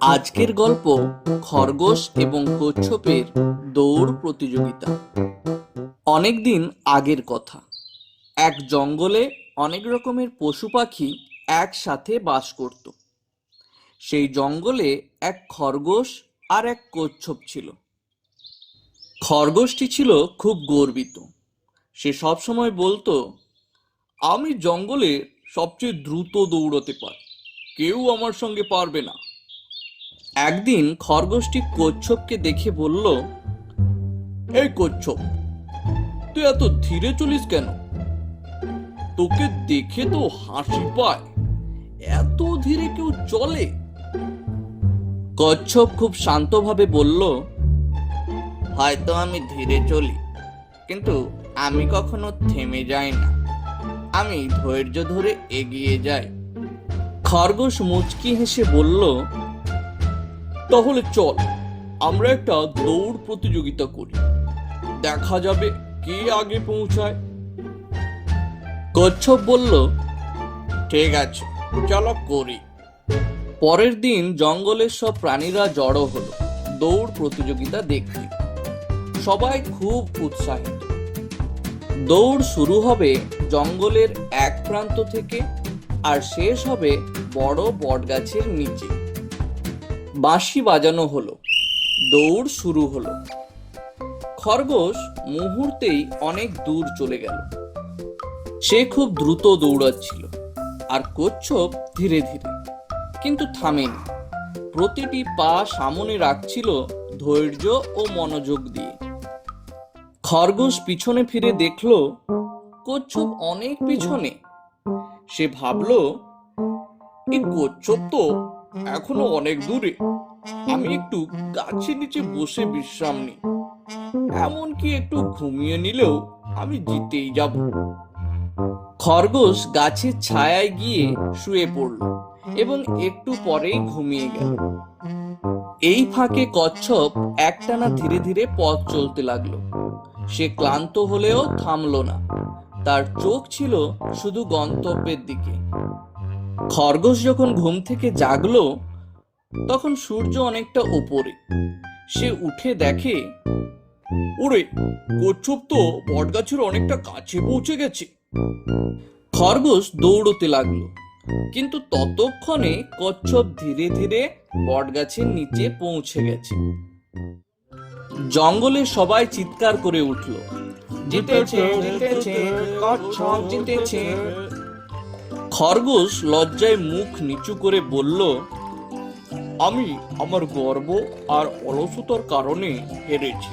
আজকের গল্প খরগোশ এবং কচ্ছপের দৌড় প্রতিযোগিতা। অনেকদিন আগের কথা। এক জঙ্গলে অনেক রকমের পশু পাখি একসাথে বাস করত। সেই জঙ্গলে এক খরগোশ আর এক কচ্ছপ ছিল। খরগোশটি ছিল খুব গর্বিত। সে সবসময় বলতো, আমি জঙ্গলে সবচেয়ে দ্রুত দৌড়তে পারি। কেউ আমার সঙ্গে পারবে না। একদিন খরগোশটি কচ্ছপকে দেখে বলল এই কচ্ছপ তুই এত ধীরে চলিস কেন? তোকে দেখে তো হাসি পায়। এত ধীরে কেউ চলে? কচ্ছপ খুব শান্তভাবে বলল হয়তো আমি ধীরে চলি কিন্তু আমি কখনো থেমে যাই না। আমি ধৈর্য ধরে এগিয়ে যাই। খরগোশ মুচকি হেসে বলল তাহলে চল, আমরা একটা দৌড় প্রতিযোগিতা করি। দেখা যাবে কে আগে পৌঁছায়। কচ্ছপ বলল, ঠিক আছে, চলো করি। পরের দিন জঙ্গলের সব প্রাণীরা জড়ো হলো, দৌড় প্রতিযোগিতা দেখতে। সবাই খুব উৎসাহিত। দৌড় শুরু হবে জঙ্গলের এক প্রান্ত থেকে, আর শেষ হবে বড় বটগাছের নিচে। বাঁশি বাজানো হলো। দৌড় শুরু হলো। খরগোশ মুহূর্তেই অনেক দূর চলে গেল। সে খুব দ্রুত দৌড়াচ্ছিল আর কচ্ছপ ধীরে ধীরে, কিন্তু থামেনি। প্রতিটি পা সামনে রাখছিল ধৈর্য ও মনোযোগ দিয়ে। খরগোশ পিছনে ফিরে দেখল, কচ্ছপ অনেক পিছনে। সে ভাবলো এই কচ্ছপ তো এখনও অনেক দূরে। আমি একটু গাছের নিচে বসে বিশ্রাম নিই। এমনকি একটু ঘুমিয়ে নিলেও আমি জিতেই যাব। খরগোশ গাছের ছায়ায় গিয়ে শুয়ে পড়ল এবং একটু পরেই ঘুমিয়ে গেল। এই ফাঁকে কচ্ছপ একটানা ধীরে ধীরে পথ চলতে লাগল। সে ক্লান্ত হলেও থামলো না। তার চোখ ছিল শুধু গন্তব্যের দিকে। খরগোশ যখন ঘুম থেকে জাগলো, তখন সূর্য অনেকটা ওপরে সে উঠে দেখে, ওরে, কচ্ছপ তো বটগাছের অনেকটা কাছে পৌঁছে গেছে। খরগোশ দৌড়তে লাগল, কিন্তু ততক্ষণে কচ্ছপ ধীরে ধীরে বটগাছের নিচে পৌঁছে গেছে। জঙ্গলে সবাই চিৎকার করে উঠল, জিতেছে জিতেছে, কচ্ছপ জিতেছে। খরগোশ লজ্জায় মুখ নিচু করে বলল আমি আমার গর্ব আর অলসতার কারণে হেরেছি।